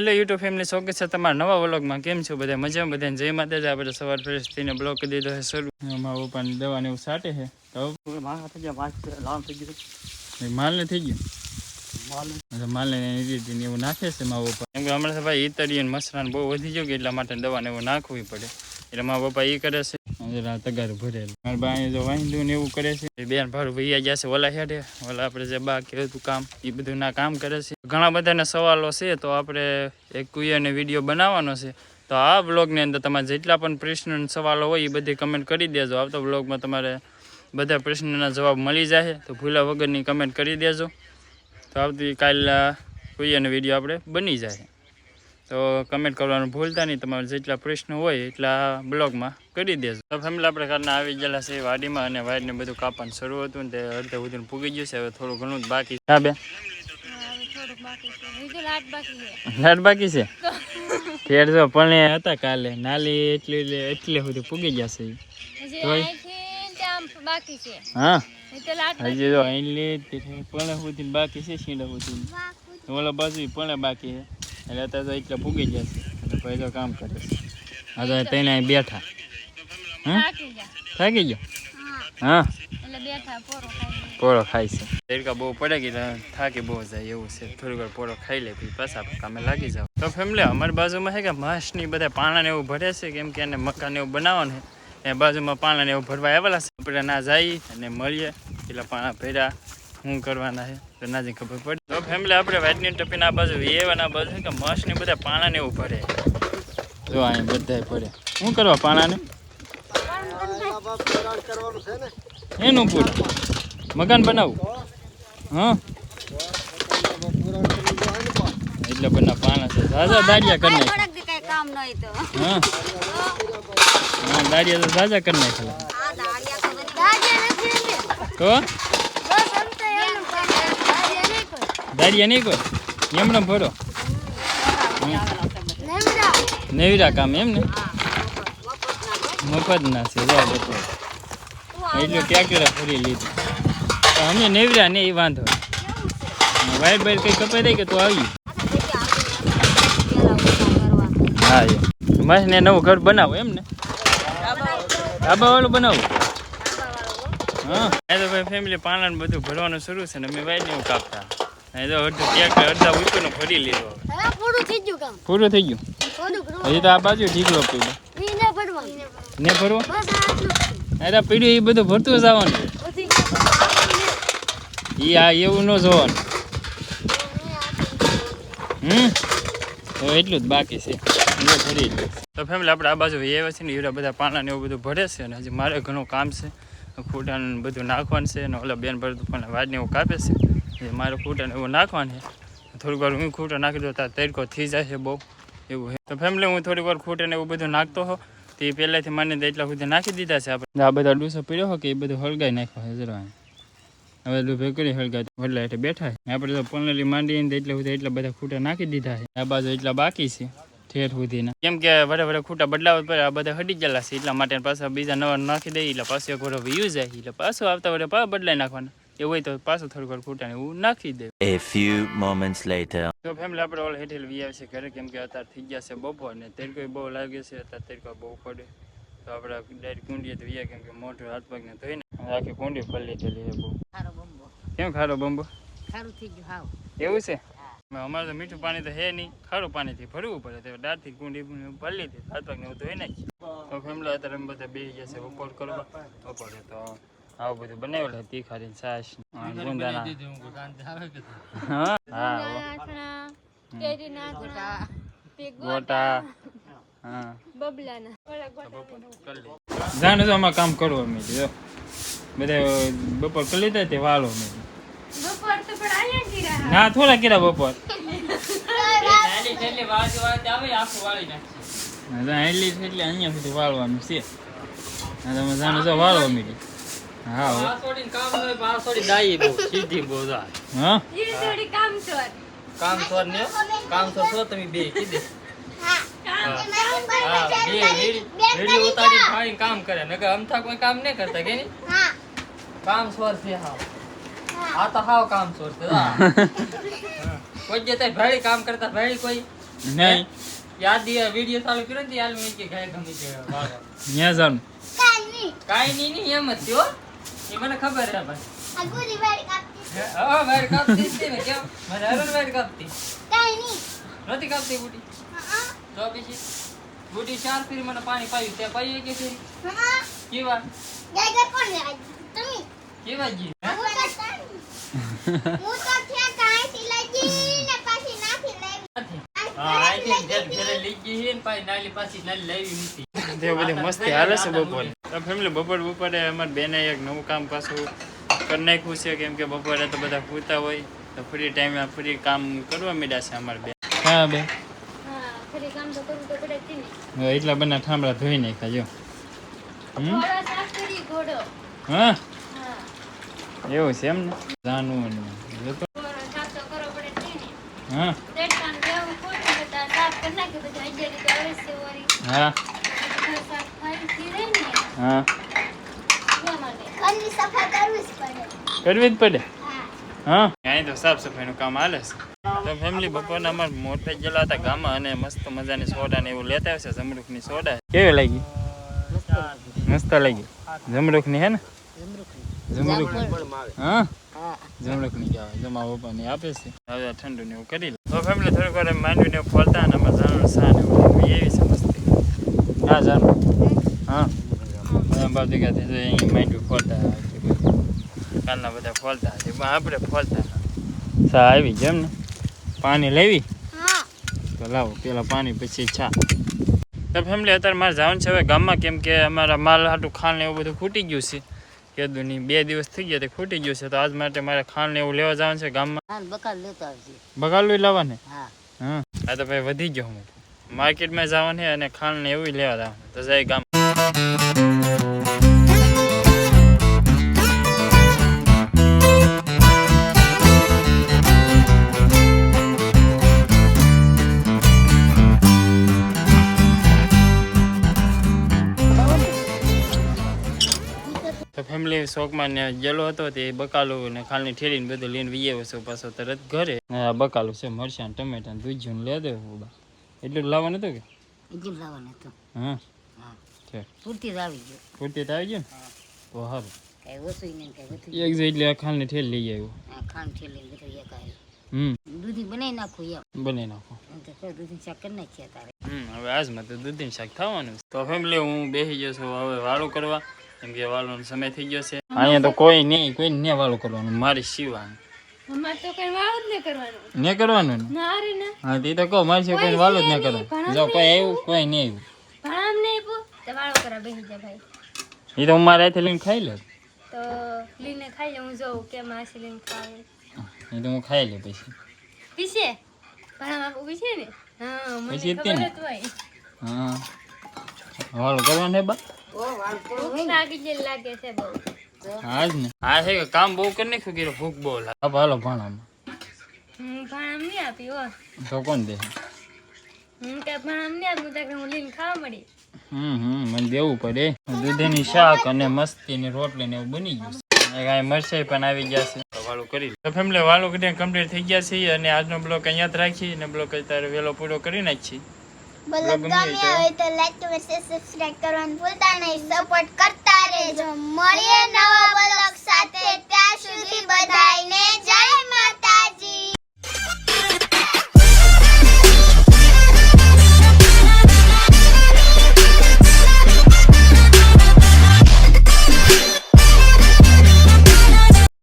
Hello YouTube family સ્વાગત છે તમારા નવા વ્લોગમાં. કેમ છો બધા? મજામાં બધા જય માતા આપણે સવાર ફ્રેશ થઈને બ્લોક કરી દીધો છે શરૂ. મારા પપ્પાની દવા ને એવું સાટે છે. માલ ને થઈ ગયું? માલ ને એની એવું નાખે છે મારા પપ્પા. કેમ કે હમણાં ભાઈ ઈતરી અને બહુ વધી ગયો કે એટલા માટે દવાને એવું નાખવી પડે. એટલે મારા પપ્પા એ કરે છે. જરા તગાર ભરેલું. મારા બા જો ને એવું કરે છે. બેન ભાડું ભૈયા છે ઓલા હેઠે ઓલા આપણે જે બા કે હતું કામ એ બધું કામ કરે છે. ઘણા બધાના સવાલો છે, તો આપણે એક કુયાને વીડિયો બનાવવાનો છે. તો આ બ્લોગની અંદર તમારે જેટલા પણ પ્રશ્ન સવાલો હોય એ બધી કમેન્ટ કરી દેજો. આવતા બ્લોગમાં તમારે બધા પ્રશ્નના જવાબ મળી જાય. તો ભૂલા વગરની કમેન્ટ કરી દેજો. તો આવતી કાલ કુયાનો વીડિયો આપણે બની જાય. તો કમેન્ટ કરવાનું ભૂલતા નહીં. તમારે જેટલા પ્રશ્નો હોય એટલા બ્લોગમાં કરી દેજો. તો ફેમિલી આપણે કારના આવી ગયેલા છે વાડીમાં અને વાડીને બધું કાપવાનું શરૂ હતું ને તે અડધે સુધી પૂગી ગયું છે. હવે થોડું ઘણું જ બાકી હા બે લાટ બાકી છે? ફેર જો, પણ હતા કાલે. નાલી એટલી એટલી સુધી પૂગી બાકી છે. હા? હજી જો અહીં પણ સુધી બાકી છે શીંડા સુધી ઓલા બાજુ પણ બાકી છે. એટલે અત્યારે તો એટલે પૂગી જશે એટલે ભાઈ તો કામ કરે છે. હા તો તેને અહીં બેઠા. હમ થાકી ગયા? થાકી ગયો હા. એટલે બેઠા પોરો ખાઈ પોળો ખાય છે. તડકા બહુ પડે કે એટલે થાકી બહુ જાય એવું છે. થોડી વાર પોળો ખાઈ લે, પછી પાછા આપણે કામે લાગી જાવ તો ફેમિલી અમારી બાજુમાં છે કે માસની બધા પાણા ને એવું ભરે છે, કેમ કે એને મકાન એવું બનાવવાનું છે. એ બાજુમાં પાણા ને એવું ભરવા આવેલા છે. આપણે ના જઈએ અને મળીએ પેલા પાણા ભર્યા. શું કરવાના છે? તો ના જઈને ખબર પડે? તો ફેમિલી આપણે વાઇટની ટપીને આ બાજુ એવાના બાજુ કે મસને બધા પાણાને એવું પડે જો અહીં બધાય પડે શું કરવા પાણાને? એનું પૂરું. મકાન બનાવું? હા? એટલે બધા પાણા છે. સાજા દાડિયા કરી નાખ હા હા? દાડિયા તો સાજા કરી નાખે તો બધી દાડિયા નથી ને તો બસ એમ તો એમ દાડિયા નહીં કોઈ દાડિયા નહીં કોઈ? એમણે ભરો. નેવીરા કામ એમ ને? મફત ના છે જો બધું. એટલું ટ્રેક્ટર ફરી લીધું. તો અમે નેવરા ને એ વાંધો ભાઈ ભાઈ કઈ કપાઈ દે કે તો આવી? હા, એ. મસ્ત ને નવું ઘર બનાવો એમ ને? ધાબા વાળું બનાવો? હા. એ તો ભાઈ ફેમિલી પાલન બધું ભરવાનું શરૂ છે ને, અમે વાય ને એવું કાપતા. પૂરું થઈ ગયું કામ. પૂરું થઈ ગયું? થોડું ઘણું. હજી તો આ બાજુ ઢીકલો પીડ્યો. ઈ ને ભરવા. અરે પીડ્યું એ બધું ભરતું જવાનું એ આ એવું ન જોવાનું. હમ? તો એટલું જ બાકી છે. ભરી તો ફેમિલી આપણે આ બાજુ એ છે ને હીરા બધા પાણા ને એવું બધું ભરે છે અને હજી મારે ઘણું કામ છે. ખૂટાને બધું નાખવાનું છે અને ઓલા બેન ભરતું પણ વાડને એવું કાપે છે. મારે ખૂટાને એવું નાખવાનું છે. થોડીક વાર હું ખૂટો નાખી દઉં ત્યારે તડકો થઈ છે બહુ. એવું તો ફેમિલી હું થોડીક વાર ખૂટીને એવું બધું નાખતો હો તે પહેલાંથી મને એટલા સુધી નાખી દીધા છે આપણે. આ બધા ડૂસો પીડ્યો હોય કે એ બધું હળગાઈ નાખ્યો છે હવે ડૂબે કરી હળગાતી વડલા એટલે બેઠા છે. આપણે તો પનલી માંડીને એટલે સુધી એટલા બધા ખૂટા નાખી દીધા છે. આ બાજુ એટલા બાકી છે, ઠેર સુધીના. કેમ કે વડે વડે ખૂટા બદલાવા પડે આ બધા હટી ગયેલા છે. એટલા માટે પાછા બીજા નવા નાખી દઈએ, એટલે પાછું એક વડો વ્યૂ જાય એટલે પાછું આવતા વડે બદલાઈ નાખવાના. એવું હોય તો પાછું થોડીક વાર ફૂટાને એવું નાખી દે. A few moments લાter. તો ફેમિલી આપણે ઓલ હેઠેલ વી આવશે ઘરે કેમ કે અત્યારે થઈ ગયા છે બપોર ને તડકો બહુ લાગે છે અત્યારે તડકો બહુ પડે. તો આપણે ડાયરેક્ટ કુંડીએ તો વીયા કેમ કે મોઢું હાથ પગને ધોઈને આખી કુંડી ફરી લીધેલી છે બહુ. ખારો બંબો. કેમ ખારો બંબો? ખારું થઈ ગયું હાવ. એવું છે? અમારે તો મીઠું પાણી તો હે નહીં ખારું પાણીથી ભરવું પડે તો દાળથી કુંડી ભરી લીધી હાથ પગને હું ધોઈ નાખી તો ફેમિલી અત્યારે બધા બે જશે બપોર કરવા. બપોરે તો આવું બધું બનાવેલું. તીખારી છાશ ગુંદાના હા હા નાચણા કેરી ગોટા હા. બબલાના. જાણે તો આમાં કામ કરવું અમે જો બધા બપોર કરી લીધા તે વાલો અમે ના થોડા કર્યા બપોર. હા, એટલી એટલે અહીંયા સુધી વાળવાનું છે. તમે જાણો છો વાળો અમે હા હો. હા? ઈ થોડી કામ ચોર કામ સોર ને? કામ સોર છો? તમે બે કીધે કામ હા બે વીડિયો ઉતારી ભાઈ કામ કરે. નકર અમથા કોઈ કામ નહીં કરતા કે કામ સોર છે હાવ. આ તો હાવ કામ સોર છે કોઈ જે તઈ ભાઈ કામ કરતા ભાઈ કોઈ? નહીં. યાદ વીડિયો ચાલુ કર્યો ને મેં કે ગાય ગમી નહીં. કાંઈ નહીં નહીં એમ જ થયો એ મને ખબર છે ભાઈ. આ ગુડી વાળી કાપતી છે. હા? વાયર કાપતી હતી ને કેમ? મને હરણ વાયર કાપતી. કાંઈ નહીં. નહોતી કાપતી બુટી? હા, તો પછી? બુટી ચાર ફેરી મને પાણી પાયું તે પાયું કે ફેરી? હા, હા. કેવા? ગાય ગાય કોણ લેવા તમે. કેવા જી હું તો તારી. હું તો ત્યાં કાંઈથી લઈ ગઈ ને પાછી નાખી લાવી. હા આઈથી જેલ ઘરે લઈ ગઈ છે ને પાછી નાલી પાછી નાલી લાવી નથી તે બધી મસ્તી હાલે છે બપોરે. તો ફેમિલી બપોર બપોરે અમારે બેને એક નવું કામ પાછું કરી નાખ્યું છે કેમ કે બપોરે તો બધા પૂતા હોય. તો ફ્રી ટાઈમે ફ્રી કામ કરવા મીડા છે અમારે બેન. હા બે હા, ફરી કામ તો કરવું તો પડે જ ને. હવે એટલા બધા ઠામડા ધોઈ નાખ્યા જો. હા? હા. એવું છે એમ ને. જાનું. હા હા હા કરવી જ પડે. કરવી જ પડે હા. હા અહીં તો સાફ સફાઈનું કામ હાલે છે તો ફેમિલી બપોરના અમારે મોટા ગયેલા હતા ગામમાં અને મસ્ત મજાની સોડા ને એવું લેતા આવશે જમરૂખની સોડા કેવી લાગી મસ્ત લાગી જમરૂખની હે ને જમરૂખ હા જમરૂખની કહેવાય જમા પપ્પાની આપે છે હવે ઠંડુ ને એવું કરી લે તો ફેમિલી થોડીક વાર માંડવીને ફોલતા અને અમારે જાણવાનું સા ને એવી સમજતી ના હા જાણવું હા. બધા બાજુ તો અહીં માંડવી ફોલતા કાલના બધા ફોલતા છે પણ આપણે ફોલતા સા આવી જેમ ને? પાણી લેવી? તો લાવો પેલા પાણી પછી છા તો ફેમિલી અત્યારે મારે જવાનું છે હવે ગામમાં કેમ કે અમારા માલ હાટું ખાંડ એવું બધું ખૂટી ગયું છે. કીધું નહીં બે દિવસ થઈ ગયા તે ખૂટી ગયું છે. તો આજ માટે મારે ખાંડ ને એવું લેવા જવાનું છે ગામમાં. બકાલ લેતો આવજે. લઈ લાવવાને? હા. હા. આ તો ભાઈ વધી ગયો હું. માર્કેટમાં જવાનું છે અને ખાંડ ને એવું લેવા જવાનું તો જાય ગામ. શોખમાં ને ગયેલો હતો તે બકાલું ને ખાલની ઠેરીને બધું લઈને વી વસો પાછો તરત ઘરે. આ બકાલું છે મરચાં ટમેટા ને દૂધ ને લેતો બાબા એટલું લાવવાનું હતું કે? એટલું લાવવાનું હતું. હા? પૂરતી આવી ગયો. પૂરતી આવી ગયું તો સારું એક એટલે આ ખાલની ઠેલી લઈ આવ્યો. હા ખાંડ ઠેલી બધું એક આવ્યું હમ. દૂધી બનાવી નાખું એમ. બની નાખો. એમ તો કહું દૂધી શાક કરી નાખીએ તારે. હમ હવે આજમાં તો દૂધીનું શાક થવાનું તો ફેમિલી હું બેસી ગયો છું હવે વાળું કરવા. કેમ કે વાળવાનો સમય થઈ ગયો છે. અહીંયા તો કોઈ નહીં કોઈ ને વાળું કરવાનું મારી સિવાય અમારે તો કઈ વાવ જ નહીં કરવાનું. ને કરવાનું ને ના રે ના. હા તે તો કહો મારી સિવાય કોઈ વાળું જ ન કરવાનું જો કોઈ આવ્યું કોઈ નહીં આવ્યું. તો વાળો કરવા બેસી જા ભાઈ. એ તો હું મારા હાથે લઈને ખાઈ લઉં તો લીને ખાઈ લે હું જોઉં કેમ આ છે ખાવે. એ તો હું ખાઈ લઉં પછી પીસે? ભાણામ આપું ને? હા, મને પછી જ તે ખબર જ હોય. હા વાળું કરવાનું બા ઓ વાળ લાગી લાગે છે બહુ. હા જ ને હા છે કે કામ બહુ કરી નાખ્યું કે ભૂખ બહુ લાગે. હાલો ભાણામાં. ભાણામ નહીં આપી હો. તો કોણ દે? હું કે ભાણામ નહીં આપી, તો હું લઈને ખાવા મળી. હમ હમ મને દેવું પડે. દૂધની શાક અને મસ્તીની રોટલી ને એવું બની ગયું કાંઈ મરચાઈ પણ આવી ગયા છે. વાળું કરી તો ફેમિલી વાળું કરીને કમ્પ્લીટ થઈ ગયા છે અને આજનો બ્લોક અહીંયા જ રાખી અને બ્લોક અત્યારે વહેલો પૂરો કરી નાખી બ્લોગ ગમ્યો હોય તો. લાઈક કમેન્ટ સબસ્ક્રાઇબ કરવાનું ભૂલતા નહીં. સપોર્ટ કરતા રહેજો. મળીએ નવા